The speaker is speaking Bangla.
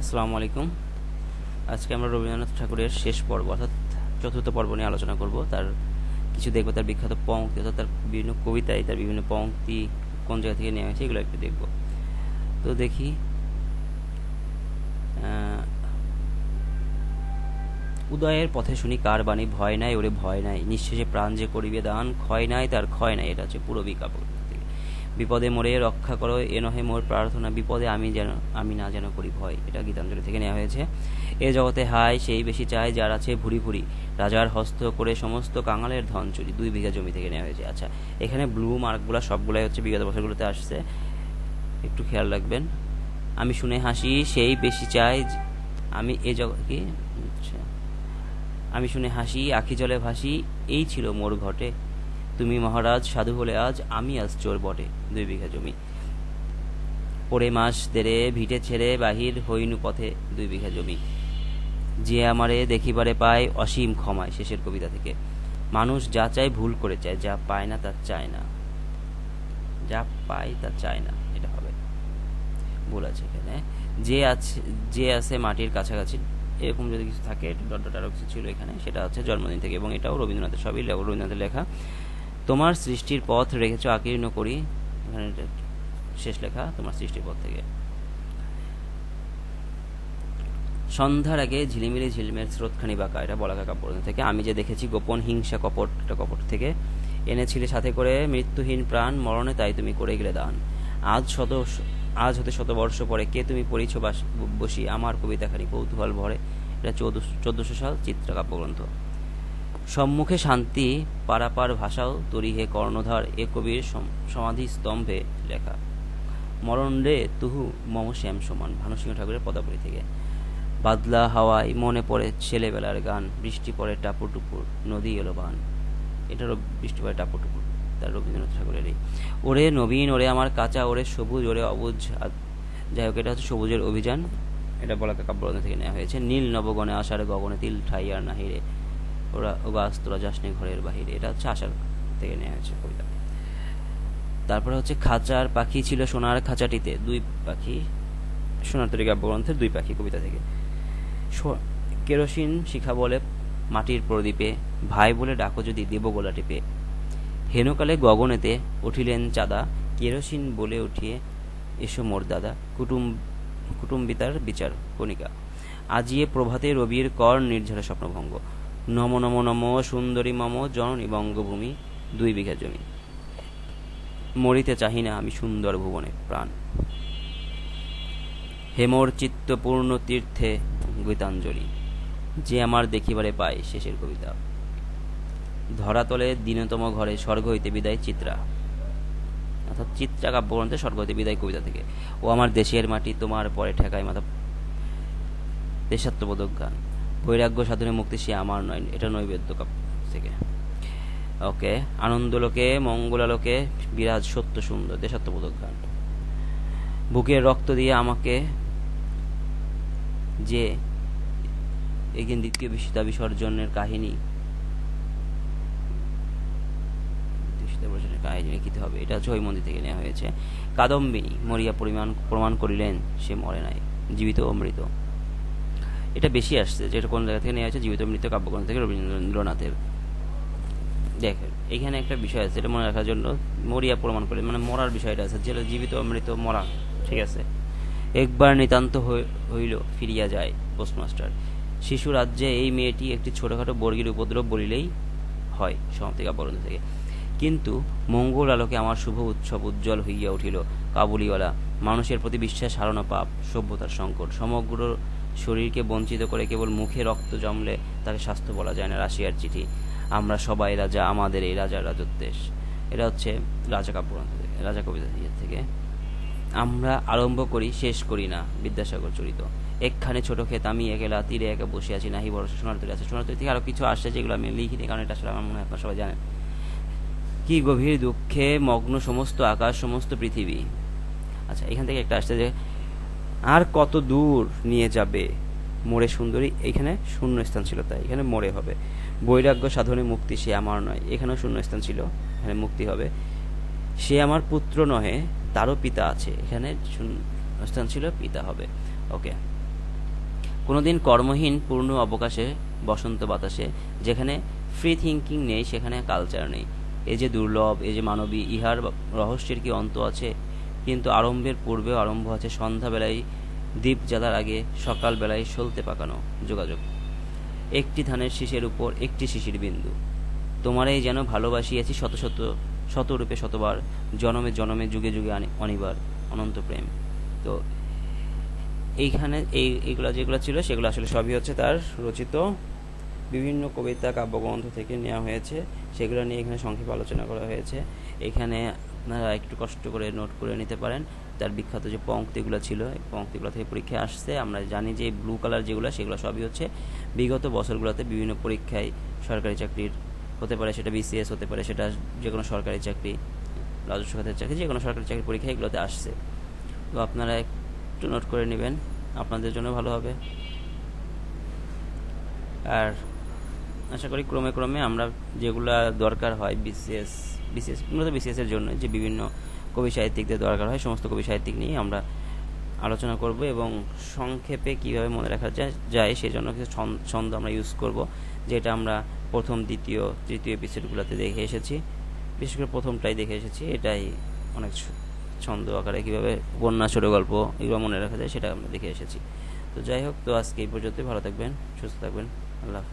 আসসালামু আলাইকুম। আজকে আমরা রবীন্দ্রনাথ ঠাকুরের শেষ পর্ব, অর্থাৎ চতুর্থ পর্ব নিয়ে আলোচনা করব। তার কিছু দেখব, তার বিখ্যাত পঙ্ক্তি, অর্থাৎ তার বিভিন্ন কবিতায় তার বিভিন্ন পঙ্ক্তি কোন জায়গা থেকে নেওয়া হয়েছে, এগুলো একটু দেখব। তো দেখি উদয়ের পথে শুনি কার বাণী, ভয় নাই, ওরে ভয় নাই, নিঃশেষে প্রাণ যে করিবে দান, ক্ষয় নাই, তার ক্ষয় নাই, এটা হচ্ছে পুরো বিজ্ঞাপন। বিপদে মোরে রক্ষা করো এ নহে মোর প্রার্থনা, বিপদে আমি যেন, আমি না যেন করি ভয়। এটা গীতাঞ্জলি থেকে নেওয়া হয়েছে। এ জগতে হাই সেই বেশি চায় যার আছে ভুরি ভুরি রাজার হস্ত করে সমস্ত কাঙালের ধন চুরি, দুই বিঘা জমি থেকে নেওয়া হয়েছে। আচ্ছা এখানে ব্লু মার্কগুলো সবগুলাই হচ্ছে বিগত বছরগুলোতে আসছে। একটু খেয়াল রাখবেন। আমি শুনে হাসি, সেই বেশি চাই আমি এ জগৎ কি? আচ্ছা। আমি শুনে হাসি, আখি জলে ভাসি, এই ছিল মোর ঘটে। তুমি মহারাজ, সাধু হলে আজ আমি আজ চোর বটে, দুই বিঘা জমি। পরে মাস দেরে ভিটে ছেড়ে বাহির হইনু পথে দুই বিঘা জমি। যে আমারে দেখিবারে পায় অসীম ক্ষমায় শেষের কবিতা থেকে। মানুষ যা চায় ভুল করে চায়, যা পায় না তা চায় না। যা পায় তা চায় না, এটা হবে। ভুল আছে এখানে। যে আছে যে আছে মাটির কাছাকাছি, এরকম যদি কিছু থাকে ডট ডট আরও কিছু ছিল এখানে, সেটা হচ্ছে জন্মদিন থেকে, এবং এটাও রবীন্দ্রনাথের, সবই রবীন্দ্রনাথের লেখা। তোমার সৃষ্টির পথ রেখেছ আকীর্ণ করি। শেষ লেখা, তোমার সৃষ্টির পথ থেকে। সন্ধ্যার আগে ঝিলিমিলি ঝিলমের স্রোতখানি বাঁকা, এটা বলাকা কাপড় থেকে। আমি যে দেখেছি গোপন হিংসা কপট, একটা কপট থেকে। এনেছিলে সাথে করে মৃত্যুহীন প্রাণ, মরণে তাই তুমি করে গেলে দান। আজ শত আজ হতে শত বর্ষ পরে কে তুমি পড়িছ বাস- আমার কবিতাখানি কৌতূহল ভরে। এটা চৌদ্দ চোদ্দশো সাল চিত্র কাব্যগ্রন্থ সম্মুখে শান্তি পারাপার ভাষাও তরি হে কর্ণধার এ কবির সম- সমাধি স্তম্ভে লেখা। মরণ রে তুহু মম শ্যাম সমান, ভানুসিংহ ঠাকুরের পদাবলী থেকে। বাদলা হাওয়ায় মনে পড়ে ছেলেবেলার গান, বৃষ্টি পড়ে টাপুর টুপুর নদী এলো বান। এটারও বৃষ্টি পড়ে টাপুর টুপুর তার রবীন্দ্রনাথ ঠাকুরেরই। ওরে নবীন, ওরে আমার কাঁচা, ওরে সবুজ, ওরে অবুজ যাই হোক, এটা হচ্ছে সবুজের অভিযান। এটা বলাকা কাব্যগ্রন্থ থেকে নেওয়া হয়েছে। নীল নবগণে আষাঢ় গগনে তিল ঠাই আর নাহিরে ওরা ওগাস তোরা যাসনি ঘরের বাহিরে। এটা হচ্ছে আষাঢ় থেকে নেওয়া হয়েছে কবিতা। তারপরে হচ্ছে খাঁচার পাখি ছিল সোনার খাঁচাটিতে। দুই পাখি, সোনার তরী কাব্যগ্রন্থের দুই পাখি কবিতা থেকে। কেরোসিন শিখা বলে মাটির প্রদীপে, ভাই বলে ডাকো যদি দেব গোলা টিপে। হেনকালে গগনেতে উঠিলেন চাঁদা, কেরোসিন বলে উঠিয়ে এসো মোর দাদা, কুটুম, কুটুম্বিতার বিচার কণিকা। আজিয়ে প্রভাতে রবির কর নির্ঝরা স্বপ্নভঙ্গ। নম নম নম সুন্দরী মম জননী বঙ্গভূমি, দুই বিঘা জমি। মরিতে চাহি না আমি সুন্দর ভুবনে প্রাণ। হেমর চিত্তপূর্ণ তীর্থে গীতাঞ্জলি। যে আমার দেখিবারে পায় শেষের কবিতা। ধরাতলে দীনতম ঘরে স্বর্গ হইতে বিদায় চিত্রা। অর্থাৎ চিত্রা কাব্যগ্রন্থে স্বর্গ হইতে বিদায় কবিতা থেকে। ও আমার দেশের মাটি তোমার পরে ঠেকায় মাথা দেশাত্মবোধক গান। বৈরাগ্য সাধনে মুক্তি সে আমার নয়, এটা নৈবেদ্য থেকে। ওকে আনন্দলোকে মঙ্গলালোকে বিরাজ সত্য সুন্দর, দেশাত্মবোধক গান। বুকের রক্ত দিয়ে আমাকে যে এগিয়ে দ্বিতীয় বিশ্বতা বিসর্জনের কাহিনী কাহিনী লিখিতে হবে, এটা হচ্ছে মন্দির থেকে নেওয়া হয়েছে। কাদম্বিনী মরিয়া পরিমাণ প্রমাণ করিলেন, সে মরে নাই, জীবিত অমৃত এটা বেশি আসছে, যেটা কোন জায়গা থেকে নেওয়া হয়েছে? জীবিত মৃত কাব্যগ্রন্থ থেকে রবীন্দ্রনাথের। দেখেন, এখানে একটা বিষয় আছে, এটা মনে রাখার জন্য মরিয়া প্রমাণ করে মানে মরার বিষয়টা আছে, যেটা জীবিত মৃত মরা, ঠিক আছে? একবার নিতান্ত হইল, ফিরিয়া যায় পোস্টমাস্টার। শিশু রাজ্যে এই মেয়েটি একটি ছোটখাটো বর্গীর উপদ্রব বলিলেই হয়, সমাপ্তি কাব্যগ্রন্থ থেকে। কিন্তু মঙ্গল আলোকে আমার শুভ উৎসব উজ্জ্বল হইয়া উঠিল, কাবুলিওয়ালা। মানুষের প্রতি বিশ্বাস হারানো পাপ, সভ্যতার সংকট, সমগ্র শরীরকে বঞ্চিত করে কেবল মুখে রক্ত জমলে তাকে স্বাস্থ্য বলা যায় না, রাশিয়ার চিঠি। আমরা সবাই রাজা, আমাদের এই রাজার রাজত্বেশ এটা হচ্ছে রাজা থেকে, রাজা কবিতা ইয়ে থেকে। আমরা আরম্ভ করি, শেষ করি না, বিদ্যাসাগর চরিত। একখানে ছোট ক্ষেত, আমি একেলা তীরে একে বসে আছি, নাহি বড় সোনার তৈরি আছে। সোনার তৈরি থেকে আরও কিছু আসছে যেগুলো আমি লিখিনি, কারণ এটা আসলে আমার মনে হয় আপনারা সবাই জানেন। কি গভীর দুঃখে মগ্ন সমস্ত আকাশ, সমস্ত পৃথিবী। আচ্ছা এখান থেকে একটা আসছে যে আর কত দূর নিয়ে যাবে? মোড়ে সুন্দরী, এখানে শূন্য স্থান ছিল তাই, এখানে মোড়ে হবে। বৈরাগ্য সাধনে মুক্তি সে আমার নয়, এখানেও শূন্য স্থান ছিল, এখানে মুক্তি হবে। সে আমার পুত্র নহে, তারও পিতা আছে, এখানে শূন্য স্থান ছিল, পিতা হবে। ওকে কোনোদিন কর্মহীন, পূর্ণ অবকাশে, বসন্ত বাতাসে, যেখানে ফ্রি থিঙ্কিং নেই, সেখানে কালচার নেই। এ যে দুর্লভ, এ যে মানবী, ইহার রহস্যের কি অন্ত আছে? কিন্তু আরম্ভের পূর্বেও আরম্ভ আছে সন্ধ্যাবেলায়, দ্বীপ জ্বালার আগে সকালবেলায় সলতে পাকানো যোগাযোগ। একটি ধানের শীষের উপর একটি শিশির বিন্দু। তোমারই যেন ভালোবাসিয়াছি শত শত, শতরূপে শতবার, জনমে জনমে, যুগে যুগে অনিবার, অনন্ত প্রেম। তো এইখানে এই এগুলো যেগুলো ছিল, সেগুলো আসলে সবই হচ্ছে তার রচিত। বিভিন্ন কবিতা, কাব্যগ্রন্থ থেকে নেওয়া হয়েছে। সেগুলো নিয়ে এখানে সংক্ষেপে আলোচনা করা হয়েছে। এখানে আপনারা একটু কষ্ট করে নোট করে নিতে পারেন। তার বিখ্যাত যে পঙ্ক্তিগুলো ছিল, এই পঙ্ক্তিগুলো থেকে পরীক্ষায় আসছে। আমরা জানি যে ব্লু কালার যেগুলো, সেগুলো সবই হচ্ছে বিগত বছরগুলোতে বিভিন্ন পরীক্ষায় সরকারি চাকরির হতে পারে, সেটা বিসিএস হতে পারে, সেটা যে কোনো সরকারি চাকরি, রাজস্ব খাতের চাকরি যে কোনো সরকারি চাকরির পরীক্ষা এগুলোতে আসছে। তো আপনারা একটু নোট করে নেবেন, আপনাদের জন্য ভালো হবে। আর আশা করি ক্রমে ক্রমে আমরা যেগুলা দরকার হয় বিসিএস বিসিএস, মূলত এর জন্য যে বিভিন্ন কবি সাহিত্যিকদের দরকার হয়, সমস্ত কবি সাহিত্যিক নিয়ে আমরা আলোচনা করব এবং সংক্ষেপে কীভাবে মনে রাখা যায় যায় সেই জন্য কিছু ছন্দ আমরা ইউজ করব, যেটা আমরা প্রথম, দ্বিতীয়, তৃতীয় এপিসোডগুলোতে দেখে এসেছি। বিশেষ করে প্রথমটাই দেখে এসেছি, এটাই অনেক ছন্দ আকারে কীভাবে উপন্যাস ছোট গল্প এগুলো মনে রাখা যায়, সেটা আমরা দেখে এসেছি। তো যাই হোক, তো আজকে এই পর্যন্তই, ভালো থাকবেন, সুস্থ থাকবেন, আল্লাহ হাফেজ।